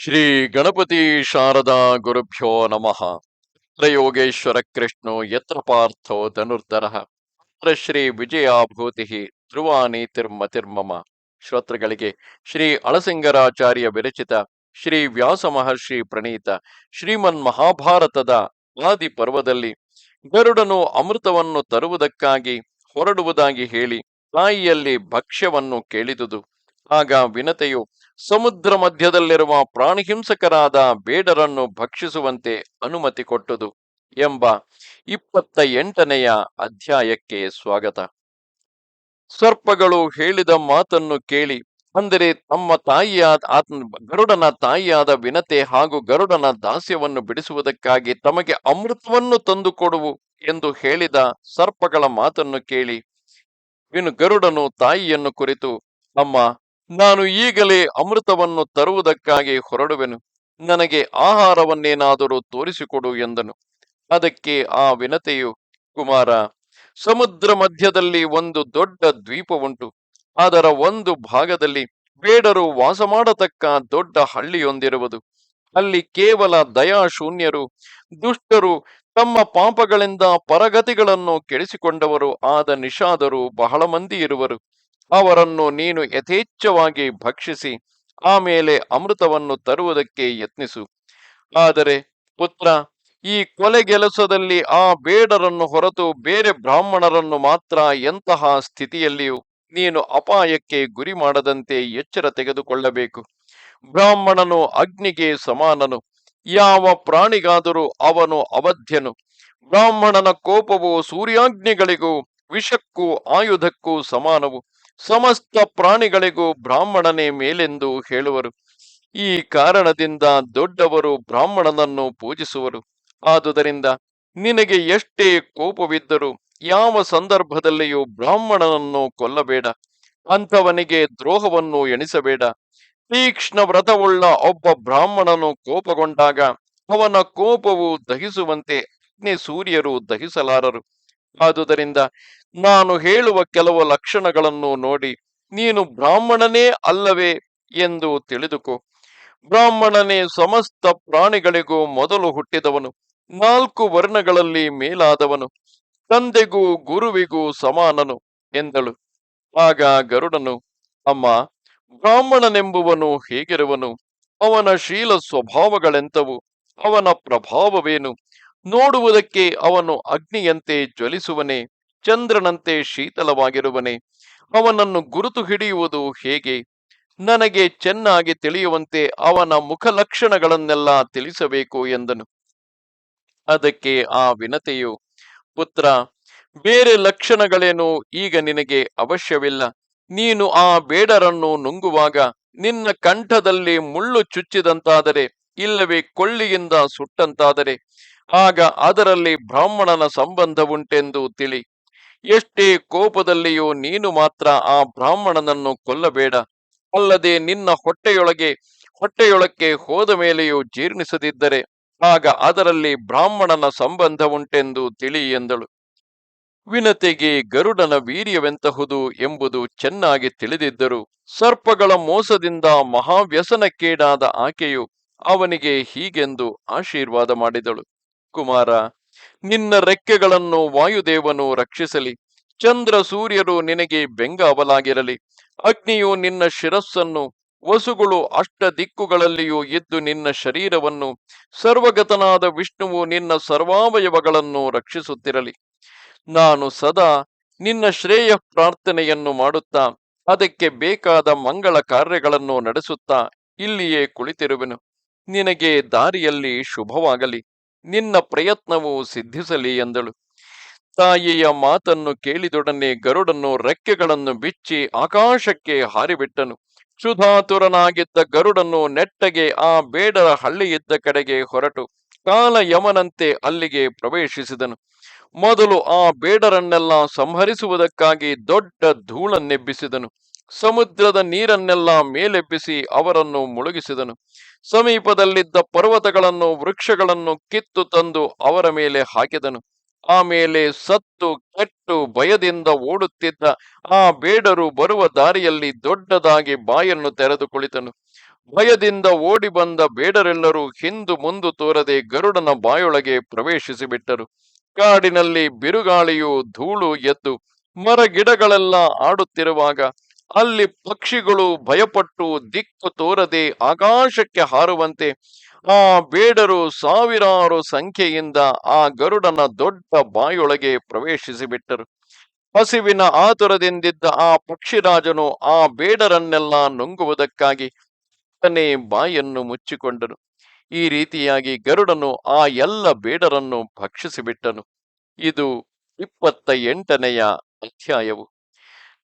ಶ್ರೀ ಗಣಪತಿ ಶಾರದಾ ಗುರುಭ್ಯೋ ನಮಃ. ತ್ರಯೋಗೇಶ್ವರ ಕೃಷ್ಣೋ, ಯತ್ರ ಪಾರ್ಥೋ ಧನುರ್ಧರ. ಶ್ರೀ ವಿಜಯಾಭೂತಿ ಧ್ರುವಾನಿ ತಿರ್ಮ ತಿರ್ಮಮ. ಶ್ರೋತೃಗಳಿಗೆ ಶ್ರೀ ಅಳಸಿಂಗರಾಚಾರ್ಯ ವಿರಚಿತ ಶ್ರೀ ವ್ಯಾಸ ಮಹರ್ಷಿ ಪ್ರಣೀತ ಶ್ರೀಮನ್ ಮಹಾಭಾರತದ ಆದಿ ಪರ್ವದಲ್ಲಿ ಗರುಡನು ಅಮೃತವನ್ನು ತರುವುದಕ್ಕಾಗಿ ಹೊರಡುವುದಾಗಿ ಹೇಳಿ ತಾಯಿಯಲ್ಲಿ ಭಕ್ಷ್ಯವನ್ನು ಕೇಳಿದುದು. ಆಗ ವಿನತೆಯು ಸಮುದ್ರ ಮಧ್ಯದಲ್ಲಿರುವ ಪ್ರಾಣಿಹಿಂಸಕರಾದ ಬೇಡರನ್ನು ಭಕ್ಷಿಸುವಂತೆ ಅನುಮತಿ ಕೊಟ್ಟುದು ಎಂಬ ಇಪ್ಪತ್ತ ಎಂಟನೆಯ ಅಧ್ಯಾಯಕ್ಕೆ ಸ್ವಾಗತ. ಸರ್ಪಗಳು ಹೇಳಿದ ಮಾತನ್ನು ಕೇಳಿ, ಅಂದರೆ ತಮ್ಮ ತಾಯಿಯಾದ ಗರುಡನ ತಾಯಿಯಾದ ವಿನತೆ ಹಾಗೂ ಗರುಡನ ದಾಸ್ಯವನ್ನು ಬಿಡಿಸುವುದಕ್ಕಾಗಿ ತಮಗೆ ಅಮೃತವನ್ನು ತಂದುಕೊಡುವು ಎಂದು ಹೇಳಿದ ಸರ್ಪಗಳ ಮಾತನ್ನು ಕೇಳಿ, ಇನ್ನು ಗರುಡನು ತಾಯಿಯನ್ನು ಕುರಿತು, ಅಮ್ಮ ನಾನು ಈಗಲೇ ಅಮೃತವನ್ನು ತರುವುದಕ್ಕಾಗಿ ಹೊರಡುವೆನು. ನನಗೆ ಆಹಾರವನ್ನೇನಾದರೂ ತೋರಿಸಿಕೊಡು ಎಂದನು. ಅದಕ್ಕೆ ಆ ವಿನತೆಯು, ಕುಮಾರ, ಸಮುದ್ರ ಮಧ್ಯದಲ್ಲಿ ಒಂದು ದೊಡ್ಡ ದ್ವೀಪವುಂಟು. ಅದರ ಒಂದು ಭಾಗದಲ್ಲಿ ಬೇಡರು ವಾಸ ಮಾಡತಕ್ಕ ದೊಡ್ಡ ಹಳ್ಳಿಯೊಂದಿರುವುದು. ಅಲ್ಲಿ ಕೇವಲ ದಯಾಶೂನ್ಯರು, ದುಷ್ಟರು, ತಮ್ಮ ಪಾಪಗಳಿಂದ ಪರಗತಿಗಳನ್ನು ಕೆಡಿಸಿಕೊಂಡವರು ಆದ ನಿಷಾದರು ಬಹಳ ಮಂದಿ ಇರುವರು. ಅವರನ್ನು ನೀನು ಯಥೇಚ್ಛವಾಗಿ ಭಕ್ಷಿಸಿ ಆಮೇಲೆ ಅಮೃತವನ್ನು ತರುವುದಕ್ಕೆ ಯತ್ನಿಸು. ಆದರೆ ಪುತ್ರ, ಈ ಕೊಲೆಗೆಲಸದಲ್ಲಿ ಆ ಬೇಡರನ್ನು ಹೊರತು ಬೇರೆ ಬ್ರಾಹ್ಮಣರನ್ನು ಮಾತ್ರ ಎಂತಹ ಸ್ಥಿತಿಯಲ್ಲಿಯೂ ನೀನು ಅಪಾಯಕ್ಕೆ ಗುರಿ ಮಾಡದಂತೆ ಎಚ್ಚರ ತೆಗೆದುಕೊಳ್ಳಬೇಕು. ಬ್ರಾಹ್ಮಣನು ಅಗ್ನಿಗೆ ಸಮಾನನು. ಯಾವ ಪ್ರಾಣಿಗಾದರೂ ಅವನು ಅವಧ್ಯನು. ಬ್ರಾಹ್ಮಣನ ಕೋಪವು ಸೂರ್ಯಾಗ್ನಿಗಳಿಗೂ ವಿಷಕ್ಕೂ, ಆಯುಧಕ್ಕೂ ಸಮಾನವು. ಸಮಸ್ತ ಪ್ರಾಣಿಗಳಿಗೂ ಬ್ರಾಹ್ಮಣನೇ ಮೇಲೆಂದು ಹೇಳುವರು. ಈ ಕಾರಣದಿಂದ ದೊಡ್ಡವರು ಬ್ರಾಹ್ಮಣನನ್ನು ಪೂಜಿಸುವರು. ಆದುದರಿಂದ ನಿನಗೆ ಎಷ್ಟೇ ಕೋಪವಿದ್ದರೂ ಯಾವ ಸಂದರ್ಭದಲ್ಲಿಯೂ ಬ್ರಾಹ್ಮಣನನ್ನು ಕೊಲ್ಲಬೇಡ. ಅಂಥವನಿಗೆ ದ್ರೋಹವನ್ನು ಎಣಿಸಬೇಡ. ತೀಕ್ಷ್ಣ ವ್ರತವುಳ್ಳ ಒಬ್ಬ ಬ್ರಾಹ್ಮಣನು ಕೋಪಗೊಂಡಾಗ ಅವನ ಕೋಪವು ದಹಿಸುವಂತೆ ಅಗ್ನಿ ಸೂರ್ಯರು ದಹಿಸಲಾರರು. ಆದುದರಿಂದ ನಾನು ಹೇಳುವ ಕೆಲವು ಲಕ್ಷಣಗಳನ್ನು ನೋಡಿ ನೀನು ಬ್ರಾಹ್ಮಣನೇ ಅಲ್ಲವೇ ಎಂದು ತಿಳಿದುಕೋ. ಬ್ರಾಹ್ಮಣನೇ ಸಮಸ್ತ ಪ್ರಾಣಿಗಳಿಗೂ ಮೊದಲು ಹುಟ್ಟಿದವನು, ನಾಲ್ಕು ವರ್ಣಗಳಲ್ಲಿ ಮೇಲಾದವನು, ತಂದೆಗೂ ಗುರುವಿಗೂ ಸಮಾನನು ಎಂದಳು. ಆಗ ಗರುಡನು, ಅಮ್ಮ, ಬ್ರಾಹ್ಮಣನೆಂಬುವನು ಹೇಗಿರುವನು? ಅವನ ಶೀಲ ಸ್ವಭಾವಗಳೆಂತವು? ಅವನ ಪ್ರಭಾವವೇನು? ನೋಡುವುದಕ್ಕೆ ಅವನು ಅಗ್ನಿಯಂತೆ ಜ್ವಲಿಸುವನೇ? ಚಂದ್ರನಂತೆ ಶೀತಲವಾಗಿರುವನೆ, ಅವನನ್ನು ಗುರುತು ಹಿಡಿಯುವುದು ಹೇಗೆ? ನನಗೆ ಚೆನ್ನಾಗಿ ತಿಳಿಯುವಂತೆ ಅವನ ಮುಖ ಲಕ್ಷಣಗಳನ್ನೆಲ್ಲ ತಿಳಿಸಬೇಕು ಎಂದನು. ಅದಕ್ಕೆ ಆ ವಿನತೆಯು, ಪುತ್ರ, ಬೇರೆ ಲಕ್ಷಣಗಳೇನು ಈಗ ನಿನಗೆ ಅವಶ್ಯವಿಲ್ಲ. ನೀನು ಆ ಬೇಡರನ್ನು ನುಂಗುವಾಗ ನಿನ್ನ ಕಂಠದಲ್ಲಿ ಮುಳ್ಳು ಚುಚ್ಚಿದಂತಾದರೆ, ಇಲ್ಲವೇ ಕೊಳ್ಳಿಯಿಂದ ಸುಟ್ಟಂತಾದರೆ, ಆಗ ಅದರಲ್ಲಿ ಬ್ರಾಹ್ಮಣನ ಸಂಬಂಧವುಂಟೆಂದು ತಿಳಿ. ಎಷ್ಟೇ ಕೋಪದಲ್ಲಿಯೂ ನೀನು ಮಾತ್ರ ಆ ಬ್ರಾಹ್ಮಣನನ್ನು ಕೊಲ್ಲಬೇಡ. ಅಲ್ಲದೆ ನಿನ್ನ ಹೊಟ್ಟೆಯೊಳಗೆ, ಹೊಟ್ಟೆಯೊಳಕ್ಕೆ ಹೋದ ಮೇಲೆಯೂ ಜೀರ್ಣಿಸದಿದ್ದರೆ ಆಗ ಅದರಲ್ಲಿ ಬ್ರಾಹ್ಮಣನ ಸಂಬಂಧವುಂಟೆಂದು ತಿಳಿ ಎಂದಳು. ವಿನತೆಗೆ ಗರುಡನ ವೀರ್ಯವೆಂತಹುದು ಎಂಬುದು ಚೆನ್ನಾಗಿ ತಿಳಿದಿದ್ದರು ಸರ್ಪಗಳ ಮೋಸದಿಂದ ಮಹಾವ್ಯಸನಕ್ಕೇಡಾದ ಆಕೆಯು ಅವನಿಗೆ ಹೀಗೆಂದು ಆಶೀರ್ವಾದ ಮಾಡಿದಳು. ಕುಮಾರ ನಿನ್ನ ರೆಕ್ಕೆಗಳನ್ನು ವಾಯುದೇವನು ರಕ್ಷಿಸಲಿ. ಚಂದ್ರ ಸೂರ್ಯರು ನಿನಗೆ ಬೆಂಗಾವಲಾಗಿರಲಿ. ಅಗ್ನಿಯು ನಿನ್ನ ಶಿರಸ್ಸನ್ನು, ವಸುಗಳು ಅಷ್ಟ ದಿಕ್ಕುಗಳಲ್ಲಿಯೂ ಇದ್ದು ನಿನ್ನ ಶರೀರವನ್ನು, ಸರ್ವಗತನಾದ ವಿಷ್ಣುವು ನಿನ್ನ ಸರ್ವಾವಯವಗಳನ್ನು ರಕ್ಷಿಸುತ್ತಿರಲಿ. ನಾನು ಸದಾ ನಿನ್ನ ಶ್ರೇಯ ಪ್ರಾರ್ಥನೆಯನ್ನು ಮಾಡುತ್ತಾ, ಅದಕ್ಕೆ ಬೇಕಾದ ಮಂಗಳ ಕಾರ್ಯಗಳನ್ನು ನಡೆಸುತ್ತಾ ಇಲ್ಲಿಯೇ ಕುಳಿತಿರುವೆನು. ನಿನಗೆ ದಾರಿಯಲ್ಲಿ ಶುಭವಾಗಲಿ. ನಿನ್ನ ಪ್ರಯತ್ನವು ಸಿದ್ಧಿಸಲಿ ಎಂದಳು. ತಾಯಿಯ ಮಾತನ್ನು ಕೇಳಿದೊಡನೆ ಗರುಡನ್ನು ರೆಕ್ಕೆಗಳನ್ನು ಬಿಚ್ಚಿ ಆಕಾಶಕ್ಕೆ ಹಾರಿಬಿಟ್ಟನು. ಕ್ಷುಧಾತುರನಾಗಿದ್ದ ಗರುಡನ್ನು ನೆಟ್ಟಗೆ ಆ ಬೇಡರ ಹಳ್ಳಿಯಿದ್ದ ಕಡೆಗೆ ಹೊರಟು. ಕಾಲ ಯಮನಂತೆ ಅಲ್ಲಿಗೆ ಪ್ರವೇಶಿಸಿದನು. ಮೊದಲು ಆ ಬೇಡರನ್ನೆಲ್ಲ ಸಂಹರಿಸುವುದಕ್ಕಾಗಿ ದೊಡ್ಡ ಧೂಳನ್ನೆಬ್ಬಿಸಿದನು. ಸಮುದ್ರದ ನೀರನ್ನೆಲ್ಲ ಮೇಲೆಬ್ಬಿಸಿ ಅವರನ್ನು ಮುಳುಗಿಸಿದನು. ಸಮೀಪದಲ್ಲಿದ್ದ ಪರ್ವತಗಳನ್ನು, ವೃಕ್ಷಗಳನ್ನು ಕಿತ್ತು ತಂದು ಅವರ ಮೇಲೆ ಹಾಕಿದನು. ಆಮೇಲೆ ಸತ್ತು, ಕೆಟ್ಟು ಭಯದಿಂದ ಓಡುತ್ತಿದ್ದ ಆ ಬೇಡರು ಬರುವ ದಾರಿಯಲ್ಲಿ ದೊಡ್ಡದಾಗಿ ಬಾಯನ್ನು ತೆರೆದು ಕುಳಿತನು. ಭಯದಿಂದ ಓಡಿ ಬಂದ ಬೇಡರೆಲ್ಲರೂ ಹಿಂದು ಮುಂದು ತೋರದೆ ಗರುಡನ ಬಾಯೊಳಗೆ ಪ್ರವೇಶಿಸಿಬಿಟ್ಟರು. ಕಾಡಿನಲ್ಲಿ ಬಿರುಗಾಳಿಯು ಧೂಳು ಎದ್ದು ಮರ ಗಿಡಗಳೆಲ್ಲ ಆಡುತ್ತಿರುವಾಗ ಅಲ್ಲಿ ಪಕ್ಷಿಗಳು ಭಯಪಟ್ಟು ದಿಕ್ಕು ತೋರದೆ ಆಕಾಶಕ್ಕೆ ಹಾರುವಂತೆ ಆ ಬೇಡರು ಸಾವಿರಾರು ಸಂಖ್ಯೆಯಿಂದ ಆ ಗರುಡನ ದೊಡ್ಡ ಬಾಯೊಳಗೆ ಪ್ರವೇಶಿಸಿ ಬಿಟ್ಟರು ಹಸಿವಿನ ಆತುರದಿಂದಿದ್ದ ಆ ಪಕ್ಷಿರಾಜನು ಆ ಬೇಡರನ್ನೆಲ್ಲ ನುಂಗುವುದಕ್ಕಾಗಿ ತನೇ ಬಾಯನ್ನು ಮುಚ್ಚಿಕೊಂಡನು. ಈ ರೀತಿಯಾಗಿ ಗರುಡನು ಆ ಎಲ್ಲ ಬೇಡರನ್ನು ಭಕ್ಷಿಸಿಬಿಟ್ಟನು. ಇದು ಇಪ್ಪತ್ತ ಎಂಟನೆಯ ಅಧ್ಯಾಯವು.